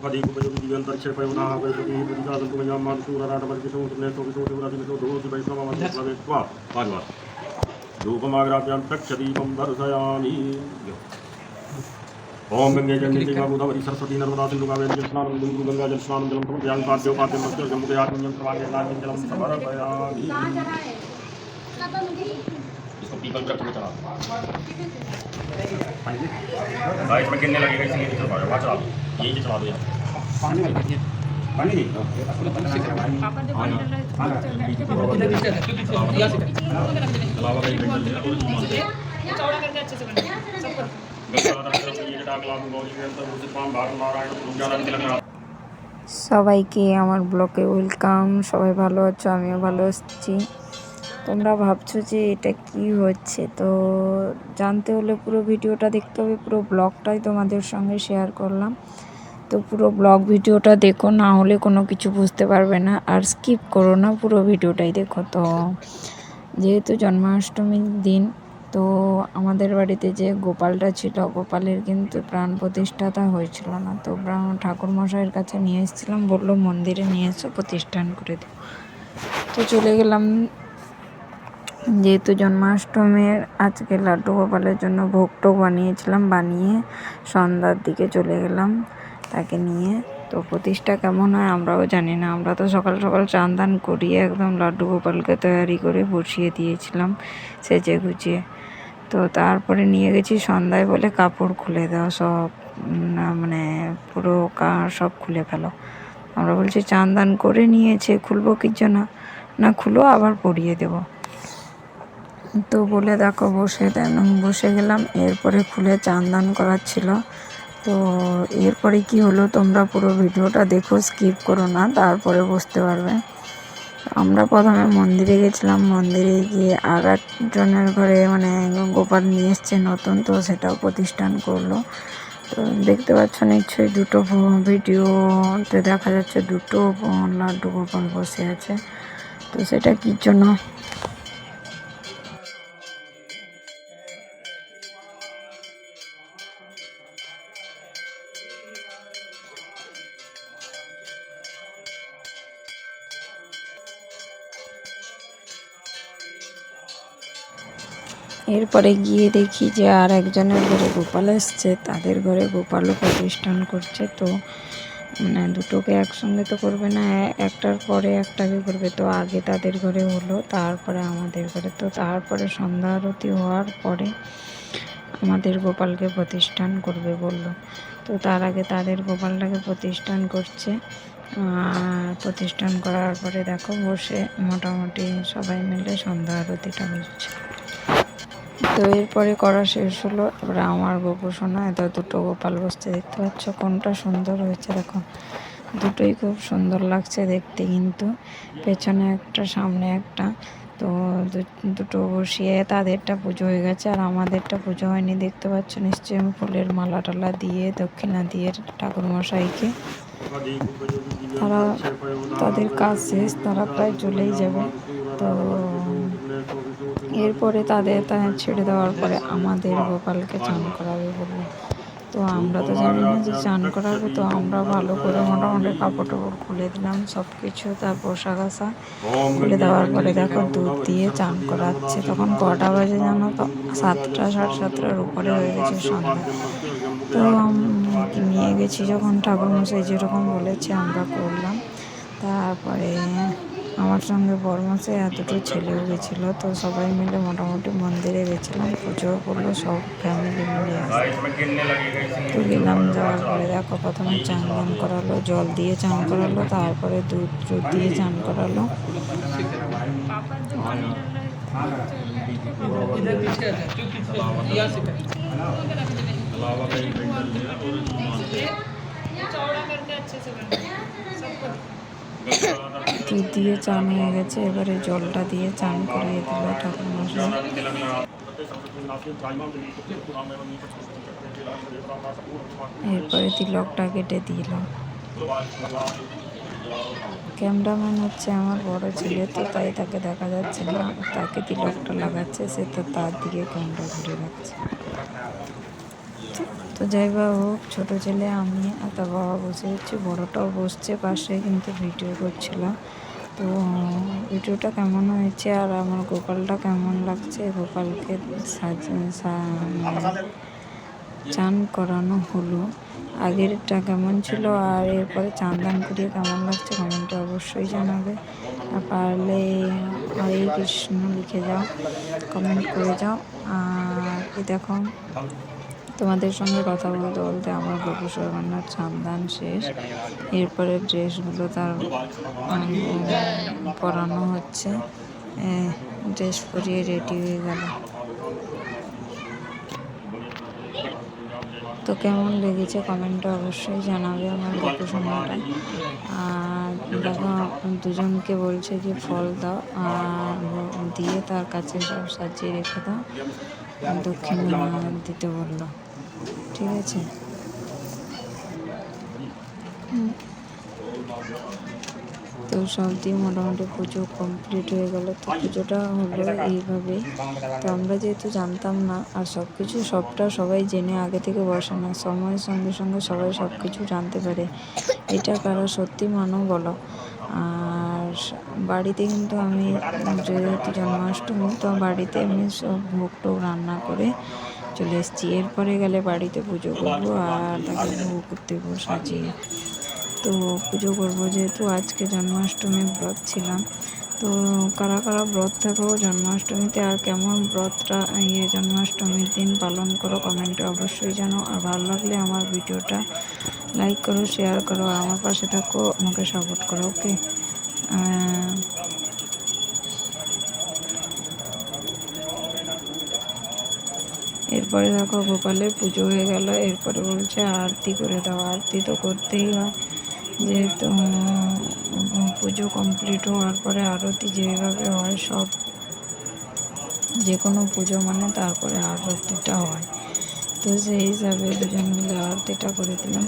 उपदीकुपयं दक्षेपयोनाः वैपतिः प्रतिदासन्तुमयां मानसूरराटवर्गिषो सुनेशोकिशोशिवराजिविशो धोसि वैष्णवमाध्यप्लवेत्वा भागवत् धूपमाग्राभ्यां चक्षदीपं दर्शयामि ओम गंगे जन्मिति गोदावरी सरस्वती नर्मदा सिंधु कावेरी जलस्नानं गुरु गंगा जलस्नानं जलं प्रभुयां पाद्योपाद्यं मत्स्य जम्बुके आत्मन्यं प्रभागे नागं जलं समर्पयामि इसको पीपल का थोड़ा में चढ़ा भाई इसमें गिरने लगेगा इसलिए नहीं चढ़ पाएगा वहाँ चढ़ा दो यहीं से चढ़ा दो यार पानी में पानी नहीं अलावा कहीं बैठ जाते हैं चौड़ा करके अच्छे से बना सबको সবাইকে আমার ব্লগে ওয়েলকাম সবাই ভালো আছো আমিও ভালো আছি তোমরা ভাবছ যে এটা কি হচ্ছে? তো জানতে হলে পুরো ভিডিওটা দেখতে হবে, পুরো ব্লগটাই তোমাদের সঙ্গে শেয়ার করলাম। তো পুরো ব্লগ ভিডিওটা দেখো, না হলে কোনো কিছু বুঝতে পারবে না। আর স্কিপ করো না পুরো ভিডিওটাই, দেখো তো। যেহেতু জন্মাষ্টমীর দিন, তো আমাদের বাড়িতে যে গোপালটা ছিল, গোপালের কিন্তু প্রাণ প্রতিষ্ঠাতা হয়েছিল না। তো ঠাকুর মশাইয়ের কাছে নিয়ে এসেছিলাম, বলল মন্দিরে নিয়ে এসো, প্রতিষ্ঠান করে দেবো তো চলে গেলাম যেহেতু জন্মাষ্টমীর, আজকে লাড্ডু গোপালের জন্য ভোগ টোগ বানিয়েছিলাম, বানিয়ে সন্ধ্যার দিকে চলে গেলাম তাকে নিয়ে। তো প্রতিষ্ঠা কেমন হয় আমরাও জানি না। আমরা তো সকাল সকাল চান দান করিয়ে একদম লাড্ডু গোপালকে তৈরি করে বসিয়ে দিয়েছিলাম সেজে গুছিয়ে তো তারপরে নিয়ে গেছি সন্ধ্যায় বলে কাপড় খুলে দাও সব না মানে পুরো কা সব খুলে ফেলো। আমরা বলছি চান দান করে নিয়েছে খুলবো কি জন্য? না খুলো আবার পরিয়ে দেবো। তো বলে দেখো বসে বসে গেলাম, এরপরে খুলে চান দান করার ছিল। তো এরপরে কি হলো তোমরা পুরো ভিডিওটা দেখো স্কিপ করো না, তারপরে বুঝতে পারবে। আমরা প্রথমে মন্দিরে গেছিলাম, মন্দিরে গিয়ে আর একজনের ঘরে মানে গোপাল নিয়ে এসছে নতুন, তো সেটাও প্রতিষ্ঠান করল। তো দেখতে পাচ্ছ নিশ্চয়ই দুটো ভিডিওতে দেখা যাচ্ছে দুটো লাড্ডু গোপাল বসে আছে। তো সেটা কির জন্য? এরপরে গিয়ে দেখি যে আর একজনের ঘরে গোপাল এসছে তাদের ঘরে গোপালও প্রতিষ্ঠান করছে। তো মানে দুটোকে একসঙ্গে তো করবে না, একটার পরে একটাকে করবে। তো আগে তাদের ঘরে হলো, তারপরে আমাদের ঘরে। তো তারপরে সন্ধ্যা আরতি হওয়ার পরে আমাদের গোপালকে প্রতিষ্ঠান করবে বলল। তো তার আগে তাদের গোপালটাকে প্রতিষ্ঠান করছে। আর প্রতিষ্ঠান করার পরে দেখো বসে মোটামুটি সবাই মিলে সন্ধ্যা আরতিটা হচ্ছে তো এরপরে করা শেষ হলো। এবারে আমার গোপু সোনা এটা দুটো গোপাল বসতে দেখতে পাচ্ছ কোনটা সুন্দর হয়েছে, দেখো। দুটোই খুব সুন্দর লাগছে দেখতে কিন্তু, পেছনে একটা, সামনে একটা। তো দুটো বসিয়ে তাদেরটা পুজো হয়ে গেছে, আর আমাদেরটা পুজো হয়নি, দেখতে পাচ্ছ নিশ্চয়ই আমি ফুলের মালা টালা দিয়ে, দক্ষিণা দিয়ে ঠাকুর মশাইকে তারা তাদের কাজ শেষ, তারা প্রায় চলেই যাবে। তো এরপরে তাদের ছেড়ে দেওয়ার পরে আমাদের গোপালকে চান করাবে বলল। তো আমরা তো জানি না যে চান করাবে, তো আমরা ভালো করে মোটামুটি কাপড় টাপড় খুলে দিলাম সব কিছু তার পোশাক আশা খুলে দেওয়ার পরে দেখো দুধ দিয়ে চান করাচ্ছে। তখন কটা বাজে জানো তো? সাতটা, সাড়ে সাতটার উপরে হয়ে গেছে সন্ধ্যা। তো নিয়ে গেছি যখন ঠাকুরমশাই যেরকম বলেছে, আমরা করলাম। তারপরে আমার সঙ্গে বরমশাই আর দুটো ছেলেও গেছিলো তো সবাই মিলে মোটামুটি মন্দিরে গেছিলাম পুজো করলো সব ফ্যামিলি মিলে আসে इसमें गिरने लगेगा इसलिए তো গেলাম যাওয়ার পরে দেখো প্রথমে চান দান করালো জল দিয়ে চান করালো তারপরে দুধ দুধ দিয়ে চান করালো अलावा कहीं बैठ जाते हैं चौड़ा करके अच्छे से बना सबको দুধ দিয়ে চান হয়ে গেছে, এবারে জলটা দিয়ে চান করিয়ে দিল ঠাকুর মশাই এরপরে তিলকটা কেটে দিল। ক্যামেরাম্যান হচ্ছে আমার বড় ছেলে, তো তাই তাকে দেখা যাচ্ছে না। তাকে তিলকটা লাগাচ্ছে, সে তো তার দিকে ক্যামেরা ঘুরে রাখছে। তো যাই বা হোক, ছোটো ছেলে আমি আর তার বাবা বসে হচ্ছে বড়টাও বসছে পাশে কিন্তু ভিডিও করছিল তো ভিডিওটা কেমন হয়েছে আর আমার গোপালটা কেমন লাগছে? গোপালকে চান করানো হলো। আগেরটা কেমন ছিল আর এরপরে চান দান করিয়ে কেমন লাগছে কমেন্টে অবশ্যই জানাবে। আর পারলে হরে কৃষ্ণ লিখে যাও কমেন্ট করে যাও। আর দেখো তোমাদের সঙ্গে কথা বলতে বলতে আমার গোপু সরবান্নার চান্দান শেষ। এরপরে ড্রেসগুলো তার পরানো হচ্ছে। ড্রেস পরিয়ে রেডি হয়ে গেল। তো কেমন লেগেছে কমেন্টে অবশ্যই জানাবে আমার গল্প শোনাটা আর দেখো, দুজনকে বলছে যে ফল দাও, আর দিয়ে তার কাছে সব সাজিয়ে রেখে দাও। দক্ষিণা দিতে বলল। ঠিক আছে। তো সব দিয়ে মোটামুটি পুজো কমপ্লিট হয়ে গেল। তো পুজোটা হলো এইভাবেই তো আমরা যেহেতু জানতাম না, আর সব কিছু সবটা সবাই জেনে আগে থেকে বসে না, সময়ের সঙ্গে সঙ্গে সবাই সব কিছু জানতে পারে। এটা কারা সত্যি মানো বলো। আর বাড়িতে কিন্তু আমি যেহেতু জন্মাষ্টমী, তো বাড়িতে আমি সব ভোগ টোগ রান্না করে চলে এসেছি। এরপরে গেলে বাড়িতে পুজো করব আর তাকে ভোগ দেবো সাজিয়ে তো পুজো করব। যেহেতু আজকে জন্মাষ্টমী ব্রত ছিলাম, তো কারা কারা ব্রত থাকো জন্মাষ্টমীতে আর কেমন ব্রতটা ইয়ে জন্মাষ্টমীর দিন পালন করো কমেন্টে অবশ্যই জানো। আর ভালো লাগলে আমার ভিডিওটা লাইক করো, শেয়ার করো, আর আমার পাশে থাকো, আমাকে সাপোর্ট করো ওকে এরপরে দেখো গোপালের পুজো হয়ে গেল, এরপরে বলছে আরতি করে দাও, আরতি তো করতেই হয়। যেহেতু পুজো কমপ্লিট হওয়ার পরে আরতি যেভাবে হয়, সব যে কোনো পুজো মানে তারপরে আরতিটা হয়। তো সেই হিসাবে দুজন মিলে আরতিটা করে দিলাম।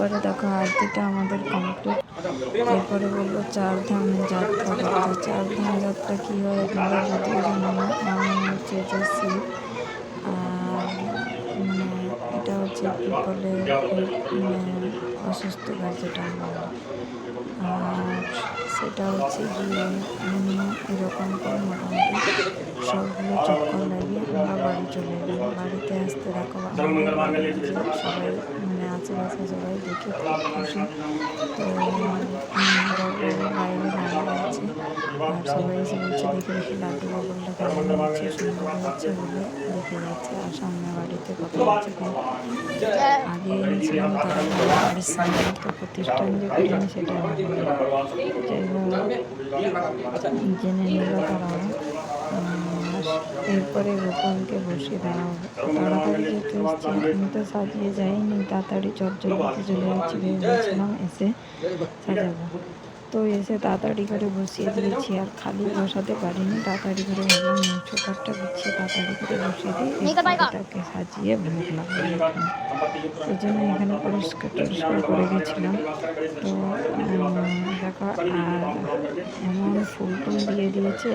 এরপরে দেখো আরতিটা আমাদের কমপ্লিট এরপরে বলল চার ধাম যাত্রা চার ধাম যাত্রা কী হয় তোমরা না হচ্ছে এটা শিব আর এটা হচ্ছে পিপলে মানে অসুস্থ গাছ যেটা আর সেটা হচ্ছে গিয়ে এরকম করে মোটামুটি সবগুলো চক্কর লাগিয়ে আমরা বাড়ি চলে এলাম বাড়িতে আসতে দেখো সবাই মানে আশেপাশে সবাই দেখে খুব খুশি। তো বাইরে দাঁড়িয়ে আছে। আর সবাই এসে বলছে, দেখে দেখে লাড্ডু গোপালটা কেমন হচ্ছে, সুন্দর হচ্ছে বলে দেখে যাচ্ছে। আর সামনে বাড়িতে কত হচ্ছে আগে এনেছিলাম তারা বাড়ির সামনে তো প্রতিষ্ঠান যে করিনি সেটা জেনে নিল আর এরপরে গোপালকে বসিয়ে দেওয়া হবে। তাড়াতাড়ি যেহেতু এসছি আমি তো সাজিয়ে যাইনি। তাড়াতাড়ি চটচড়িতে চলে যাচ্ছি ভেবেছিলাম এসে সাজাবো। তো এসে তাড়াতাড়ি করে বসিয়ে দিয়েছি। আর খালি বসাতে পারিনি। তাড়াতাড়ি করে ভাবলাম ছোটারটা গুছিয়ে তাড়াতাড়ি করে বসিয়ে দিই। তাকে সাজিয়ে ভোগ লাগাই এখানে সেই জন্য এখানে পরিষ্কার টরিষ্কার করে গেছিলাম। তো দেখো আর এমন ফুল টুল দিয়ে দিয়েছে।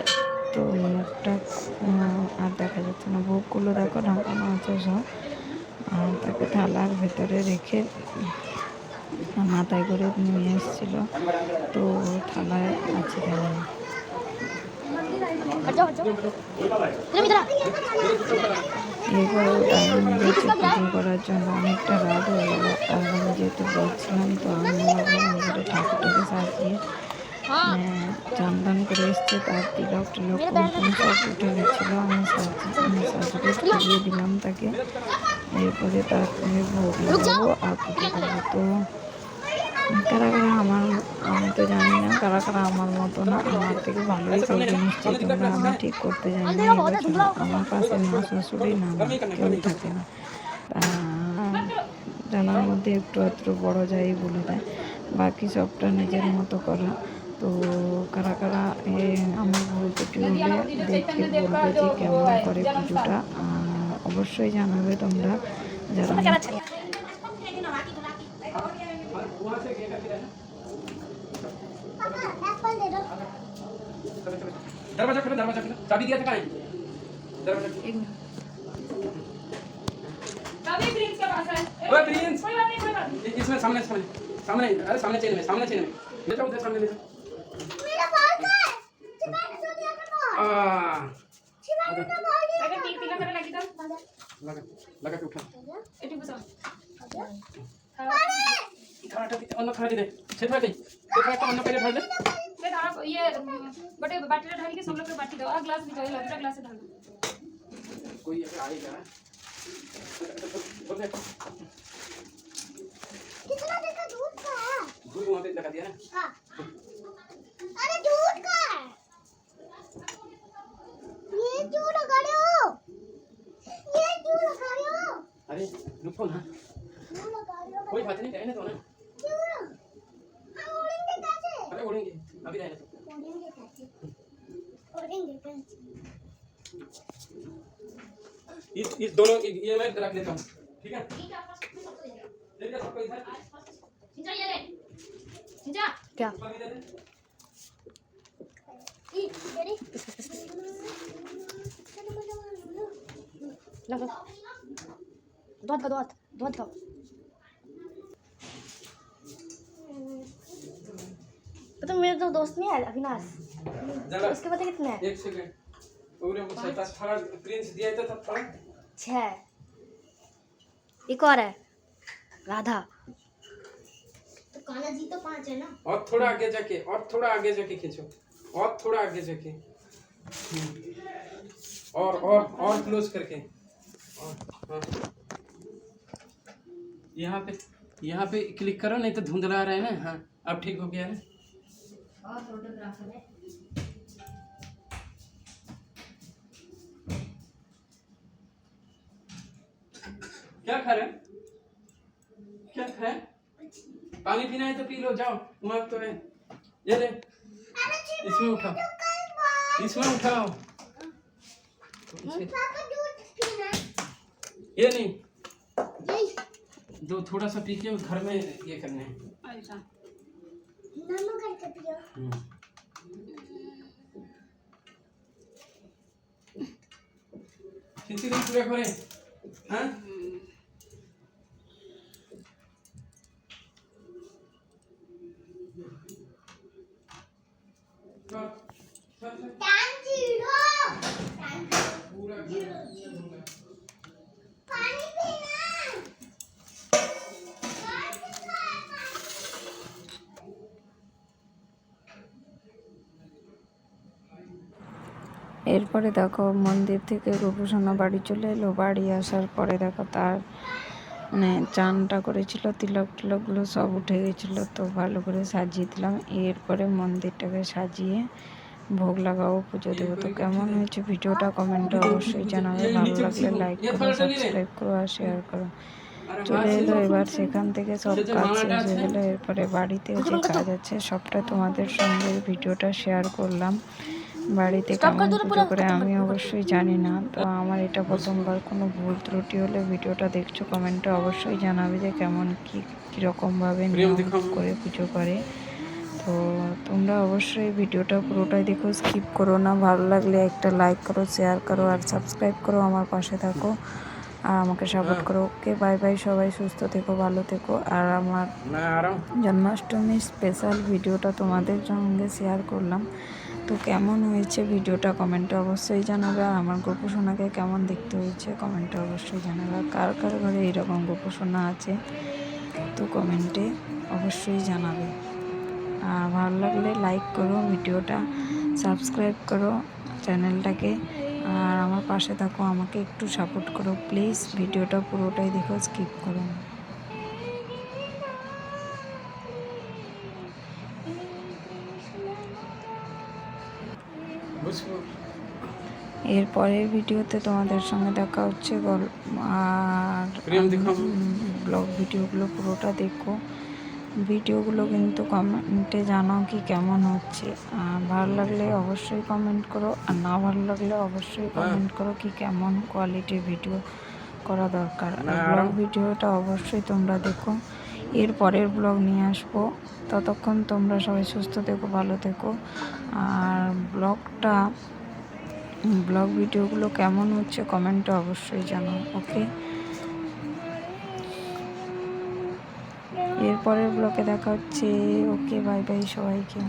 তো মুখটা আর দেখা যাচ্ছে না ভোগগুলো দেখো ঢাকানো আছে সব তাকে থালার ভেতরে রেখে মাথায় করে নিয়ে এসেছিল তো থালায় আছে তেমন পুজো করার জন্য অনেকটা রাত হয়ে গেল আর আমি যেহেতু বলছিলাম তো আমি ঠাকুরটাকে সাজিয়ে हाँ আহ, করে এসছে তার তিলক টিলক কুমকুম সব উঠে গেছিল আমি আমি দিয়ে দিলাম তাকে। এরপরে তারপরে ভোগ লাগাবো আর পুজো করব তো? কারা কারা আমার আমি তো জানি না কারা কারা আমার মতো না আমার থেকে ভালোই করবে নিশ্চয়ই তোমরা আমি ঠিক করতে জানি না আমার পাশে না শ্বশুরই না কেউ থাকে না। জানার মধ্যে একটু একটু বড় যাই বলে দেয় বাকি সবটা নিজের মতো করা। তো কারা কারা এ, আমার ভুল ত্রুটি হলে দেখে বলবে যে কেমন করে পুজোটা আর অবশ্যই জানাবে তোমরা যারা दरवाजा खोलो दरवाजा खोलो चाबी दिया था कहाँ है? दरवाजा खोलो। तभी प्रिंस के पास है ओए प्रिंस कोई बात नहीं कोई बात नहीं इ- इसमें सामने सामने सामने अरे सामने चेन में सामने चेन में ले जाओ उधर सामने ले जाओ লাগে টিক দিলা করে লাগি দাও লাগা লাগা কে উঠা এটি বুঝা খাড়াটা দিতে অন্য খাড়া দিতে সে ধরে দেই সে খাড়াটা অন্য পেলে ধরে দে সে ধরা ইয়ে বটে বাটিটা ঢাল के सब लोग के बाटी दो आ ग्लास निकाल लो पूरा ग्लास डाल कोई अगर आएगा कितना देखा दूध का दूध वहाँ पे लगा दिया ना हाँ अरे दूध ये क्यों लगा रहे हो ये क्यों लगा रहे हो अरे रुको ना। क्यों लगा रहे हो कोई बात नहीं रहने दो ना। क्यों हम उड़ेंगे। कैसे अरे उड़ेंगे अभी रहने दो। उड़ेंगे कैसे उड़ेंगे कैसे इस इस दोनों ये मैं रख देता हूँ। ठीक है? ले जा सबको इधर क्या? भी दे दे ये तेरे लगा दो का पता मेरा तो दोस्त नहीं है अविनाश। जरा उसके पता कितने हैं? एक सेकंड। पूरे वो सत्ता थोड़ा प्रिंस दिया था तब थोड़ा छः। एक और है। राधा। तो काला जी तो पाँच है ना? और थोड़ा आगे जाके और थोड़ा आगे जाके खींचो। और थोड़ा आगे जाके। और और और क्लोज करके। यहाँ पे यहाँ पे क्लिक करो नहीं तो धुंधला रहा है ना। हाँ अब ठीक हो गया है। क्या खा रहे? क्या खा रहे? पानी पीना है तो पी लो जाओ मग तो है। ये ले। इसमें उठाओ। इसमें उठाओ। इसे- पापा दूध पीना ये नहीं। दो थोड़ा सा पी के घर में ये करने करके पियो। कितनी करे हाँ? এরপরে দেখো মন্দির থেকে গোপুসোনা বাড়ি চলে এলো। বাড়ি আসার পরে দেখো তার মানে চানটা করেছিল, তিলক টিলকগুলো সব উঠে গেছিল, তো ভালো করে সাজিয়ে দিলাম। এরপরে মন্দিরটাকে সাজিয়ে ভোগ লাগাবো, পুজো দেবো। তো কেমন হয়েছে ভিডিওটা কমেন্টে অবশ্যই জানাবে। ভালো লাগলে লাইক করো সাবস্ক্রাইব করো আর শেয়ার করো। চলে এলো এবার সেখান থেকে সব কাজ শেষ হয়ে গেলো। এরপরে বাড়িতে যে কাজ আছে, সবটা তোমাদের সঙ্গে ভিডিওটা শেয়ার করলাম। বাড়িতে কেমন পুজো করে আমি অবশ্যই জানি না। তো আমার এটা প্রথমবার কোনো ভুল ত্রুটি হলে ভিডিওটা দেখছ কমেন্টে অবশ্যই জানাবে যে কেমন কী কীরকমভাবে করে পুজো করে। তো তোমরা অবশ্যই ভিডিওটা পুরোটাই দেখো স্কিপ করো না। ভালো লাগলে একটা লাইক করো শেয়ার করো আর সাবস্ক্রাইব করো আমার পাশে থাকো। আর আমাকে সাপোর্ট করো। ওকে বাই বাই সবাই সুস্থ থেকো ভালো থেকো। আর আমার জন্মাষ্টমীর স্পেশাল ভিডিওটা তোমাদের সঙ্গে শেয়ার করলাম। তো কেমন হয়েছে ভিডিওটা কমেন্টে অবশ্যই জানাবে আর আমার গোপুসোনাকে কেমন দেখতে হয়েছে কমেন্টে অবশ্যই জানাবে। কার কার ঘরে এইরকম গোপুসোনা আছে তো কমেন্টে অবশ্যই জানাবে। আর ভালো লাগলে লাইক করো ভিডিওটা সাবস্ক্রাইব করো চ্যানেলটাকে আর আমার পাশে থাকো, আমাকে একটু সাপোর্ট করো। প্লিজ ভিডিওটা পুরোটাই দেখো স্কিপ করো না। এর পরের ভিডিওতে তোমাদের সঙ্গে দেখা হচ্ছে গল্প আর ব্লগ ভিডিওগুলো পুরোটা দেখো। ভিডিওগুলো কিন্তু কমেন্টে জানাও কি কেমন হচ্ছে। আর ভালো লাগলে অবশ্যই কমেন্ট করো আর না ভালো লাগলে অবশ্যই কমেন্ট করো কি কেমন কোয়ালিটির ভিডিও করা দরকার। ব্লগ ভিডিওটা অবশ্যই তোমরা দেখো। এর পরের ব্লগ নিয়ে আসব। ততক্ষণ তোমরা সবাই সুস্থ থেকো, ভালো থেকো। আর ব্লগটা ব্লগ ভিডিওগুলো কেমন হচ্ছে কমেন্টে অবশ্যই জানাও ওকে এরপরের ব্লকে দেখা হচ্ছে ওকে বাই বাই সবাইকে।